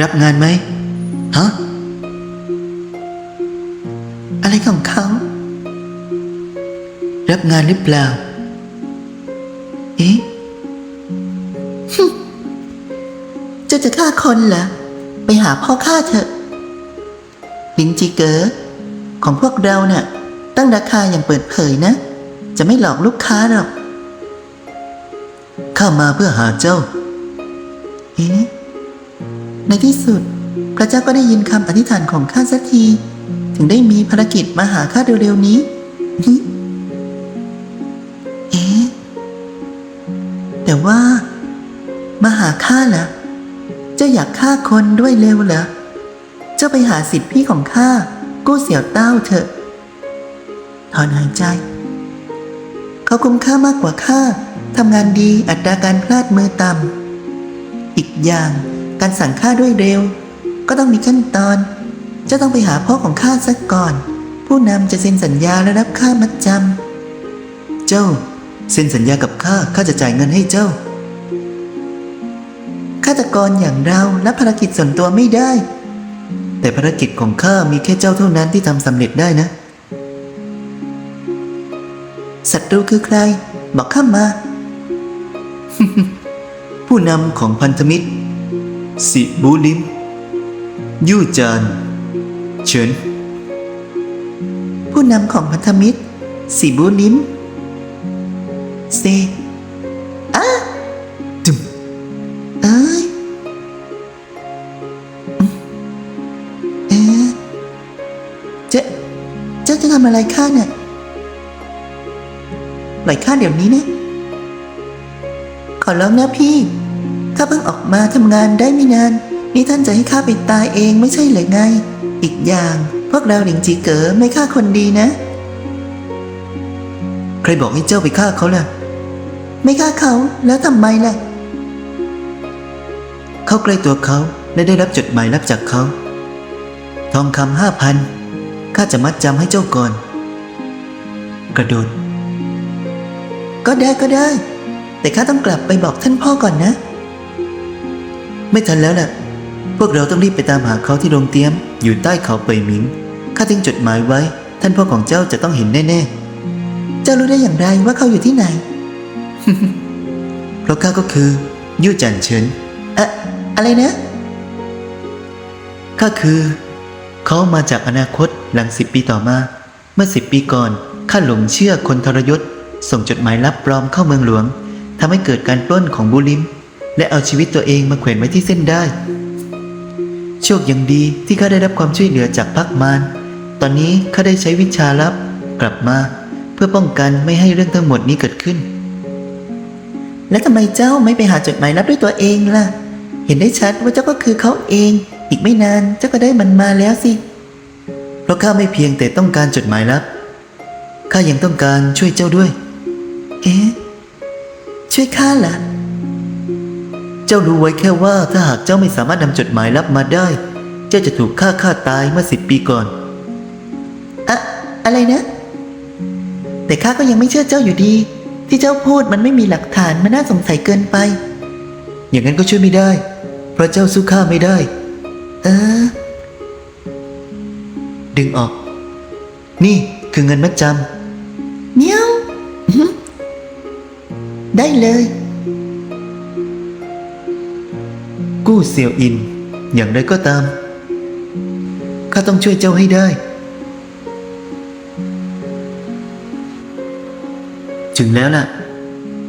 รับงานไหมฮะอะไรของเขา รับงานหรือเปล่า เอ๊ะเจ้าจะฆ่าคนเหรอ ไปหาพ่อฆ่าเถอะลิงจีเก๋อของพวกเราเน่ะ ตั้งราคาอย่างเปิดเผยนะ จะไม่หลอกลูกค้าหรอก ข้ามาเพื่อหาเจ้า เอ๊ะในที่สุด พระเจ้าก็ได้ยินคำอธิษฐานของข้าสักที ถึงได้มีภารกิจมาหาข้าเร็วๆนี้เอ๊ะแต่ว่า มาหาข้าเหรอเจ้าอยากฆ่าคนด้วยเร็วเหรอเจ้าไปหาสิทธิพี่ของข้ากู้เสี่ยวเต้าเถอะถอนหายใจ เขาคุ้มค่ามากกว่าข้าทำงานดีอัตราการพลาดมือต่ำ อีกอย่างการสั่งข้าด้วยเร็ว ก็ต้องมีขั้นตอนเจะต้องไปหาพ่อของข้าซะก่อน ผู้นำจะเซ็นสัญญาและรับค่ามัดจำเจ้า เซ็นสัญญากับข้าข้าจะจ่ายเงินให้เจ้าฆาตกรอย่างเรารับภารกิจส่วนตัวไม่ได้ แต่ภารกิจของข้ามีแค่เจ้าเท่านั้นที่ทำสำเร็จได้นะศัตรูคือใคร บอกข้ามา ผู้นำของพันธมิตร สิบูลิม ยู่จานเฉิน ผู้นำของพันธมิตรสีบูลิม เซอะดึมเอ้ยอืมเอ๊ะเจ๊เจ้าจะทำอะไรข้าเนี่ยปล่อยข้าเดี๋ยวนี้นะ อร้องนะพี่ ข้าเพิ่งออกมาทำงานได้ไม่นาน นี่ท่านจะให้ข้าไปตายเองไม่ใช่เหรือไง อีกอย่างพวกเราหลิงจีเก๋อไม่ฆ่าคนดีนะ ใครบอกให้เจ้าไปฆ่าเขาล่ะ ไม่ฆ่าเขาแล้วทำไมล่ะ เข้าใกล้ตัวเขาและได้รับจดหมายรับจากเขา ทองคำห้าพันข้าจะมัดจำให้เจ้าก่อน กระโดด ก็ได้ก็ได้ แต่ข้าต้องกลับไปบอกท่านพ่อก่อนนะ ไม่ทันแล้วล่ะ พวกเราต้องรีบไปตามหาเขาที่โรงเตรียม อยู่ใต้เขาเปยหมิงข้าทิ้งจดหมายไว้ ท่านพ่อของเจ้าจะต้องเห็นแน่ๆ เจ้ารู้ได้อย่างไรว่าเขาอยู่ที่ไหน เพราะข้าก็คือยู่จันเฉินอะอะไรนะข้าคือเขามาจากอนาคตหลังสิบปีต่อมา เมื่อสิบปีก่อนข้าหลงเชื่อคนทรยศ ส่งจดหมายลับปลอมเข้าเมืองหลวง ทำให้เกิดการปล้นของบูลิม และเอาชีวิตตัวเองมาแขวนไว้ที่เส้นได้ โชคยังดีที่ข้าได้รับความช่วยเหลือจากพักมารตอนนี้ข้าได้ใช้วิชาลับกลับมา เพื่อป้องกันไม่ให้เรื่องทั้งหมดนี้เกิดขึ้น แล้วทำไมเจ้าไม่ไปหาจดหมายลับด้วยตัวเองล่ะ เห็นได้ชัดว่าเจ้าก็คือเขาเอง อีกไม่นานเจ้าก็ได้มันมาแล้วสิ เพราะข้าไม่เพียงแต่ต้องการจดหมายลับข้ายังต้องการช่วยเจ้าด้วย เอ๊ะ ช่วยข้าเหรอเจ้ารู้ไว้แค่ว่าถ้าหากเจ้าไม่สามารถนำจดหมายลับมาได้ เจ้าจะถูกฆ่าฆ่าตายเมื่อสิบปีก่อนอะอะไรนะ แต่ข้าก็ยังไม่เชื่อเจ้าอยู่ดี ที่เจ้าพูดมันไม่มีหลักฐานมันน่าสงสัยเกินไป อย่างนั้นก็ช่วยไม่ได้ เพราะเจ้าสู้ข้าไม่ได้ เออ ดึงออก นี่คือเงินมัดจำ ได้เลย กู้เสี่ยวอิน อย่างไรก็ตาม ข้าต้องช่วยเจ้าให้ได้ ถึงแล้วล่ะ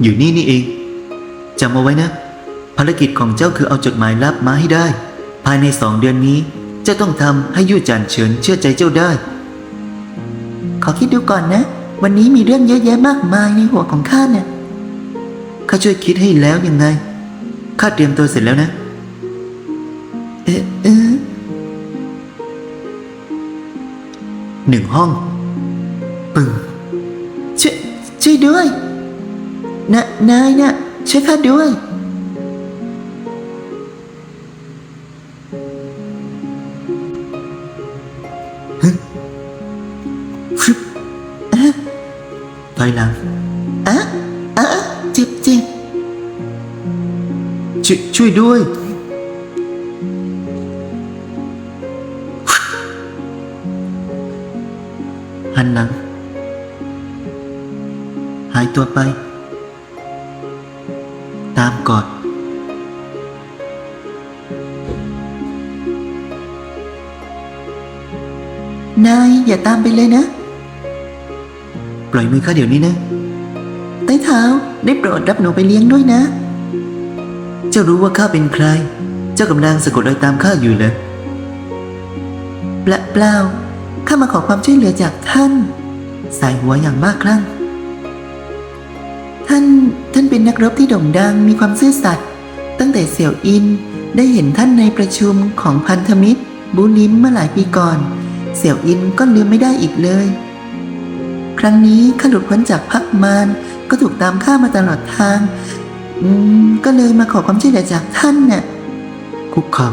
อยู่นี่นี่เองจำเอาไว้นะ ภารกิจของเจ้าคือเอาจดหมายลับมาให้ได้ ภายในสองเดือนนี้เจ้าต้องทำให้ยู่จานเฉินเชื่อใจเจ้าได้ ขอคิดดูก่อนนะ วันนี้มีเรื่องเยอะแยะมากมายในหัวของข้าเนี่ย ข้าช่วยคิดให้แล้วยังไง ข้าเตรียมตัวเสร็จแล้วนะ เอ๊ะเอ๊ะหนึ่งห้อง ปึ้งช่วยช่วยด้วยนะนายนะช่วยข้าด้วยฮึฟึบอะถอยหลัง ช่วยด้วยฮันนัง หายตัวไป ตามกอดนายอย่าตามไปเลยนะ ปล่อยมือข้าเดี๋ยวนี้นะ ใต้เท้าได้โปรดรับหนูไปเลี้ยงด้วยนะ เจ้ารู้ว่าข้าเป็นใคร เจ้ากำลังสะกดรอยตามข้าอยู่เหรอเปล่าเปล่าข้ามาขอความช่วยเหลือจากท่าน สายหัวอย่างมากครั้งท่านท่านเป็นนักรบที่โด่งดังมีความซื่อสัตย์ตั้งแต่เสี่ยวอินได้เห็นท่านในประชุมของพันธมิตร บูลิมเมื่อหลายปีก่อน เสี่ยวอินก็ลืมไม่ได้อีกเลย ครั้งนี้ข้าหลุดพ้นจากพักมารก็ถูกตามฆ่ามาตลอดทาง อืมก็เลยมาขอความช่วยเหลือจากท่านน่ะคุกเข่า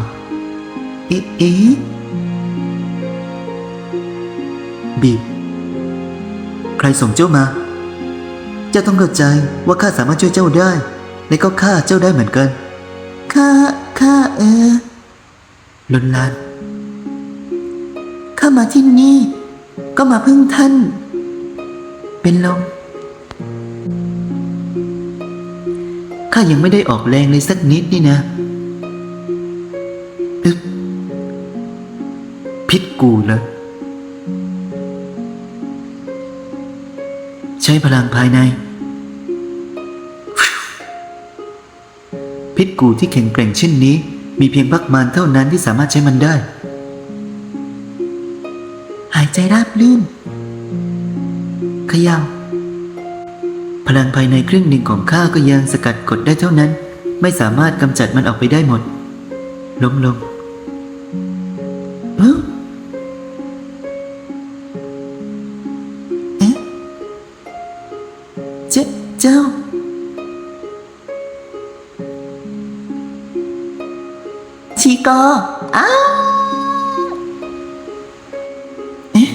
เอ๊ะเอ๊ะบีบใครส่งเจ้ามา เจ้าต้องเข้าใจว่าข้าสามารถช่วยเจ้าได้ และก็ฆ่าเจ้าได้เหมือนกันข้าข้าเออลนลานข้ามาที่นี่ ก็มาพึ่งท่าน เป็นลม ข้ายังไม่ได้ออกแรงเลยสักนิดนี่นะอึ๊บพิษกูเหรอใช้พลังภายใน พิษกูที่แข็งแกร่งเช่นนี้ มีเพียงพักมารเท่านั้นที่สามารถใช้มันได้ หายใจราบลื่นขยาว พลังภายในครึ่งหนึ่งของข้าก็ยังสกัดกดได้เท่านั้น ไม่สามารถกำจัดมันออกไปได้หมด ล้มลงเอ้าเอ๊ะเจ้าเจ้า ชีกออ้าเอ๊ะ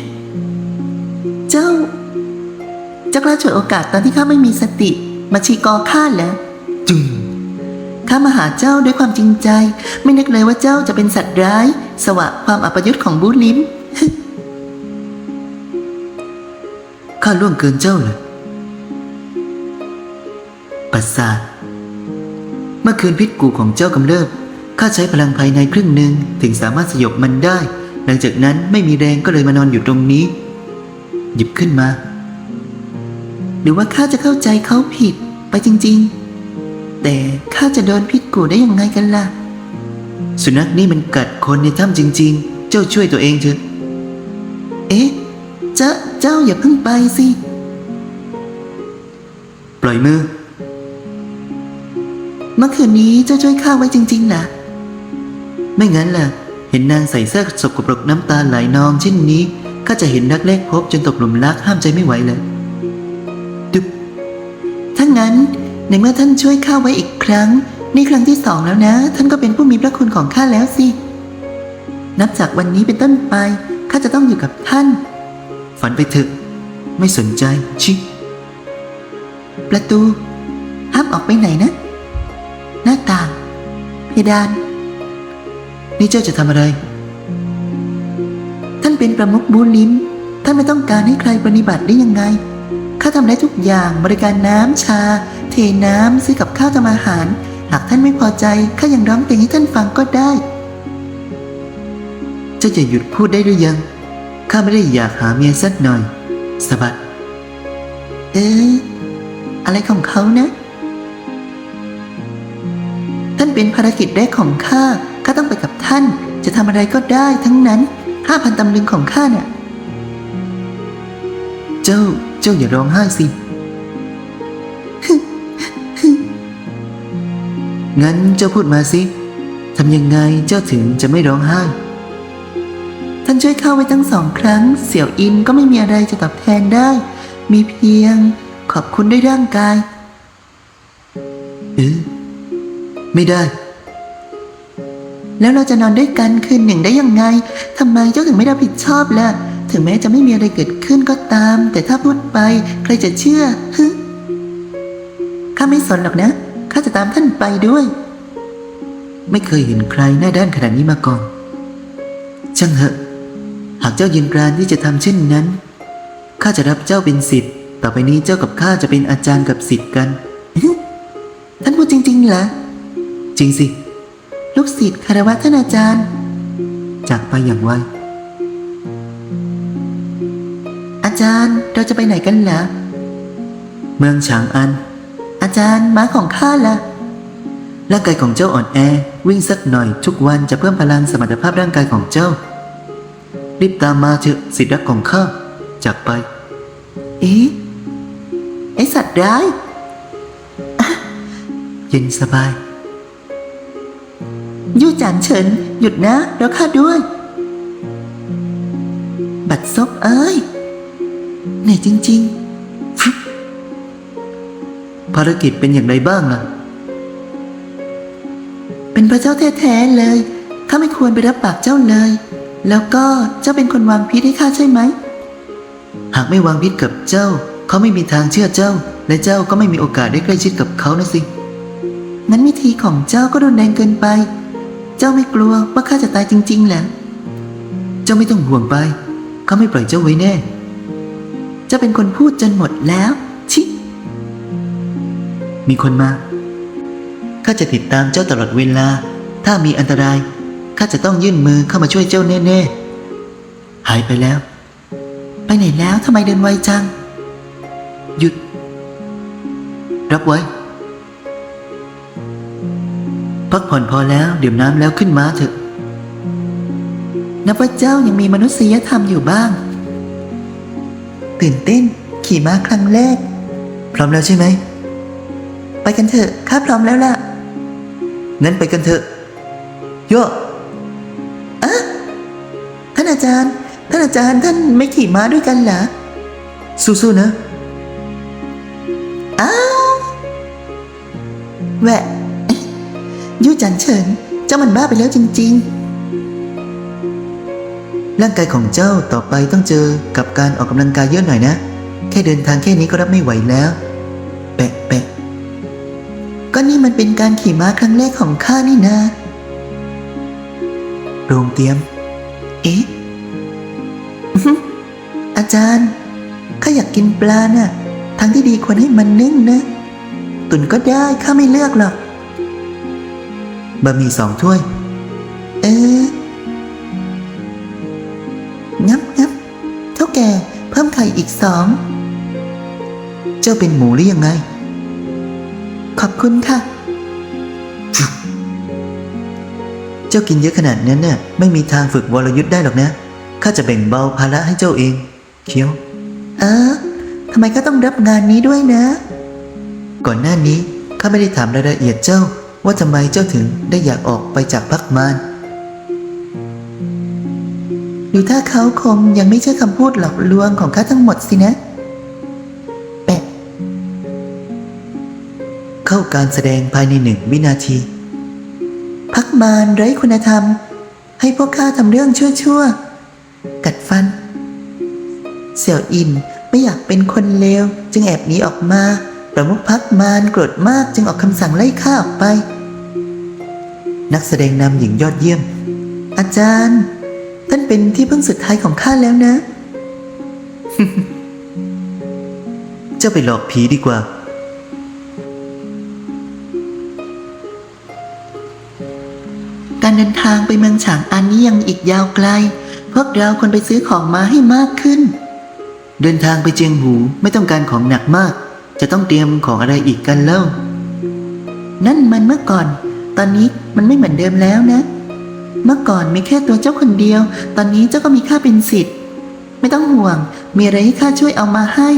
เจ้า เจ้ากล้าฉวยโอกาสตอนที่ข้าไม่มีสติ มาชีกอข้าเหรอจึงข้ามาหาเจ้าด้วยความจริงใจ ไม่นึกเลยว่าเจ้าจะเป็นสัตว์ร้าย สวะความอัปยศของบูลิมข้าล่วงเกินเจ้าเลยปัสสาทเมื่อคืนพิษกูของเจ้ากำเริบข้าใช้พลังภายในครึ่งหนึ่งถึงสามารถสยบมันได้ หลังจากนั้นไม่มีแรงก็เลยมานอนอยู่ตรงนี้ หยิบขึ้นมา หรือว่าข้าจะเข้าใจเขาผิดไปจริงๆ แต่ข้าจะโดนพิษกูได้ยังไงกันล่ะ สุนัขนี่มันกัดคนในถ้ำจริง ๆ เจ้าช่วยตัวเองเถอะ เอ๊ะ เจ้าเจ้าอย่าเพิ่งไปสิ ปล่อยมือ เมื่อคืนนี้เจ้าช่วยข้าไว้จริงๆนะไม่งั้นล่ะ เห็นนางใส่เสื้อสกปรกน้ำตาไหลนองเช่นนี้ข้าจะเห็นรักแรกพบจนตกหลุมรักห้ามใจไม่ไหวเลย งั้น ในเมื่อท่านช่วยข้าไว้อีกครั้ง นี่ครั้งที่สองแล้วนะ ท่านก็เป็นผู้มีพระคุณของข้าแล้วสิ นับจากวันนี้เป็นต้นไปข้าจะต้องอยู่กับท่าน ฝันไปเถอะ ไม่สนใจชิ ประตู ห้ามออกไปไหนนะ หน้าต่างเพดาน นี่เจ้าจะทำอะไร ท่านเป็นประมุขบูลิมท่านไม่ต้องการให้ใครปฏิบัติได้ยังไง ข้าทำได้ทุกอย่างบริการน้ำชา เทน้ำซื้อกับข้าวทำอาหาร หากท่านไม่พอใจข้ายังร้องเพลงให้ท่านฟังก็ได้ เจ้าจะหยุดพูดได้หรือยังข้าไม่ได้อยากหาเมียสักหน่อยสะบัดเอ๊ะอะไรของเขานะ ท่านเป็นภารกิจแรกของข้าข้าต้องไปกับท่าน จะทำอะไรก็ได้ทั้งนั้นห้าพันตำลึงของข้าน่ะ เจ้า เจ้าอย่าร้องไห้สิ งั้นเจ้าพูดมาสิทำยังไงเจ้าถึงจะไม่ร้องไห้ ท่านช่วยข้าไว้ตั้งสองครั้ง เสี่ยวอินก็ไม่มีอะไรจะตอบแทนได้ มีเพียงขอบคุณด้วยร่างกาย เออไม่ได้ แล้วเราจะนอนด้วยกันคืนหนึ่งได้ยังไงทำไมเจ้าถึงไม่รับผิดชอบล่ะ ถึงแม้จะไม่มีอะไรเกิดขึ้นก็ตาม แต่ถ้าพูดไปใครจะเชื่อฮึข้าไม่สนหรอกนะ ข้าจะตามท่านไปด้วย ไม่เคยเห็นใครหน้าด้านขนาดนี้มาก่อน ช่างเหอะ หากเจ้ายืนกรานที่จะทำเช่นนั้น ข้าจะรับเจ้าเป็นสิทธิ์ ต่อไปนี้เจ้ากับข้าจะเป็นอาจารย์กับศิษย์กัน ท่านพูดจริงๆเหรอ จริงสิ ลูกศิษย์คารวะท่านอาจารย์ จากไปอย่างไว จารย์เราจะไปไหนกันเหรอเมืองฉางอัน อาจารย์ม้าของข้าล่ะ ร่างกายของเจ้าอ่อนแอ วิ่งสักหน่อยทุกวันจะเพิ่มพลังสมรรถภาพร่างกายของเจ้า รีบตามมาเถอะสิทธิ์รักของข้าจากไป เอ๊ะไอสัตว์ร้ายเย็นสบายยู่จานเฉิน หยุดนะ แล้วข้าด้วย บัดซบเอ้ย เหนื่อยจริงภารกิจเป็นอย่างไรบ้างล่ะๆเป็นพระเจ้าแท้ๆเลย ข้าไม่ควรไปรับปากเจ้าเลย แล้วก็เจ้าเป็นคนวางพิษให้ข้าใช่ไหม หากไม่วางพิษกับเจ้า เขาไม่มีทางเชื่อเจ้า และเจ้าก็ไม่มีโอกาสได้ใกล้ชิดกับเขานะสิ งั้นวิธีของเจ้าก็รุนแรงเกินไป เจ้าไม่กลัวว่าข้าจะตายจริงๆเหรอเจ้าไม่ต้องห่วงไป เขาไม่ปล่อยเจ้าไว้แน่เจ้าเป็นคนพูดจนหมดแล้ว ชิ มีคนมา ข้าจะติดตามเจ้าตลอดเวลา ถ้ามีอันตราย ข้าจะต้องยื่นมือเข้ามาช่วยเจ้าแน่ๆ หายไปแล้ว ไปไหนแล้วทำไมเดินไวจัง หยุด รับไว้ พักผ่อนพอแล้วดื่มน้ำแล้วขึ้นมาเถอะนับว่าเจ้ายังมีมนุษยธรรมอยู่บ้าง ตื่นเต้น ขี่ม้าครั้งแรก พร้อมแล้วใช่ไหม ไปกันเถอะข้าพร้อมแล้วล่ะงั้นไปกันเถอะโย่ท่านอาจารย์ ท่านอาจารย์ท่านไม่ขี่ม้าด้วยกันเหรอ สู้ๆนะอ้าวแหวะยู่จันเฉินเจ้ามันบ้าไปแล้วจริง ๆ ร่างกายของเจ้าต่อไปต้องเจอกับการออกกำลังกายเยอะหน่อยนะ แค่เดินทางแค่นี้ก็รับไม่ไหวแล้ว แปะแปะก็นี่มันเป็นการขี่ม้าครั้งแรกของข้านี่นะ โรงเตรียม เอ๊ะอือหือาจารย์ข้าอยากกินปลาน่ะ ทางที่ดีควรให้มันนึ่งนะ ตุนก็ได้ข้าไม่เลือกหรอกบะหมี่สองถ้วย เออ งับงับเท่าแก่เพิ่มไข่อีกสอง เจ้าเป็นหมูหรือยังไง ขอบคุณค่ะ เจ้ากินเยอะขนาดนั้นน่ะไม่มีทางฝึกวรยุทธ์ได้หรอกนะ ข้าจะแบ่งเบาภาระให้เจ้าเอง เคี้ยว เออทำไมก็ต้องรับงานนี้ด้วยนะ ก่อนหน้านี้ข้าไม่ได้ถามรายละเอียดเจ้าว่าทำไมเจ้าถึงได้อยากออกไปจากพักมาร ดูถ้าเขาคงยังไม่เชื่อคำพูดหลอกลวงของข้าทั้งหมดสินะแปะเข้าการแสดงภายในหนึ่งวินาที พักมารไร้คุณธรรม ให้พวกข้าทำเรื่องชั่วๆ กัดฟัน เสี่ยวอินไม่อยากเป็นคนเลว จึงแอบหนีออกมาประมุขพักมารโกรธมากจึงออกคำสั่งไล่ข้าออกไป นักแสดงนำหญิงยอดเยี่ยม อาจารย์ ท่านเป็นที่พึ่งสุดท้ายของข้าแล้วนะ เจ้าไปหลอกผีดีกว่า การเดินทางไปเมืองฉางอันนี้ยังอีกยาวไกล พวกเราควรไปซื้อของมาให้มากขึ้น เดินทางไปเจียงหูไม่ต้องการของหนักมาก จะต้องเตรียมของอะไรอีกกันเล่า นั่นมันเมื่อก่อน ตอนนี้มันไม่เหมือนเดิมแล้วนะ เมื่อก่อนมีแค่ตัวเจ้าคนเดียว ตอนนี้เจ้าก็มีข้าเป็นสิทธิ์ ไม่ต้องห่วง มีอะไรให้ข้าช่วยเอามาให้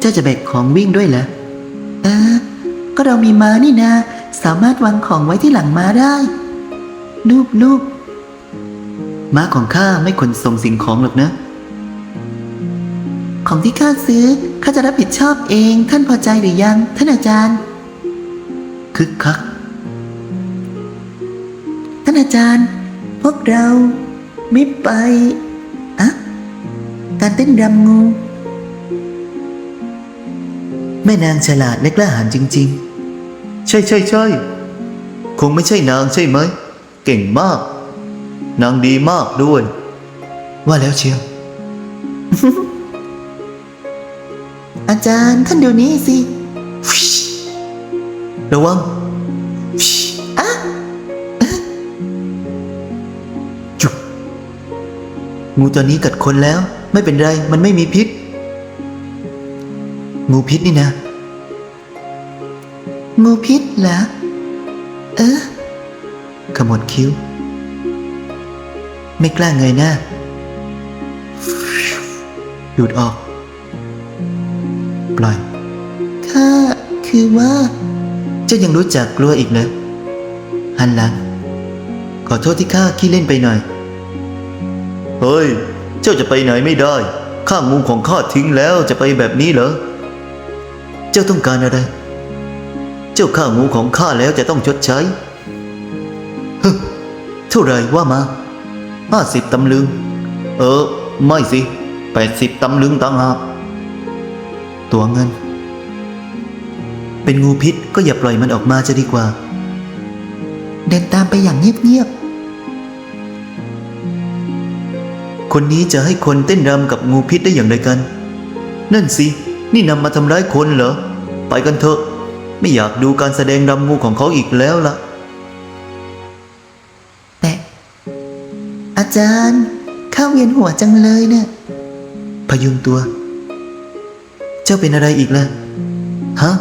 เจ้าจะแบกของวิ่งด้วยเหรอ เออ ก็เรามีม้านี่นาสามารถวางของไว้ที่หลังม้าได้ลูบลูบม้าของข้าไม่ขนส่งสิ่งของหรอกนะ ของที่ข้าซื้อข้าจะรับผิดชอบเอง ท่านพอใจหรือยัง ท่านอาจารย์ คึกคักานอาจารย์ พวกเราไม่ไปอะการเต้นรำงู แม่นางฉลาดและกล้าหาญจริง ๆ ใช่ใช่ใช่คงไม่ใช่นางใช่ไหม เก่งมาก นางดีมากด้วย ว่าแล้วเชียว อาจารย์ท่านดูนี่สิ ระวัง งูตัวนี้กัดคนแล้ว ไม่เป็นไร มันไม่มีพิษ งูพิษนี่นะ งูพิษเหรอ เออขมวดคิ้ว ไม่กล้าเงยหน้าดูดออก ปล่อย ข้าคือว่าเจ้ายังรู้จักกลัวอีกเหรอหันหลัง ขอโทษที่ข้าขี้เล่นไปหน่อย เฮ้ย เจ้าจะไปไหนไม่ได้ ข้างูของข้าทิ้งแล้วจะไปแบบนี้เหรอ เจ้าต้องการอะไร เจ้าฆ่างูของข้าแล้วจะต้องชดใช้ฮึเท่าไรว่ามาห้าสิบตำลึง เออ ไม่สิแปดสิบตำลึงต่างหากตัวเงิน เป็นงูพิษก็อย่าปล่อยมันออกมาจะดีกว่า เดินตามไปอย่างเงียบๆ คนนี้จะให้คนเต้นรำกับงูพิษได้อย่างไรกัน นั่นสิ นี่นำมาทำร้ายคนเหรอ ไปกันเถอะ ไม่อยากดูการแสดงรำงูของเขาอีกแล้วล่ะๆแต่ อาจารย์ ข้าเวียนหัวจังเลยเนี่ยพยุงตัว เจ้าเป็นอะไรอีกล่ะ ฮะ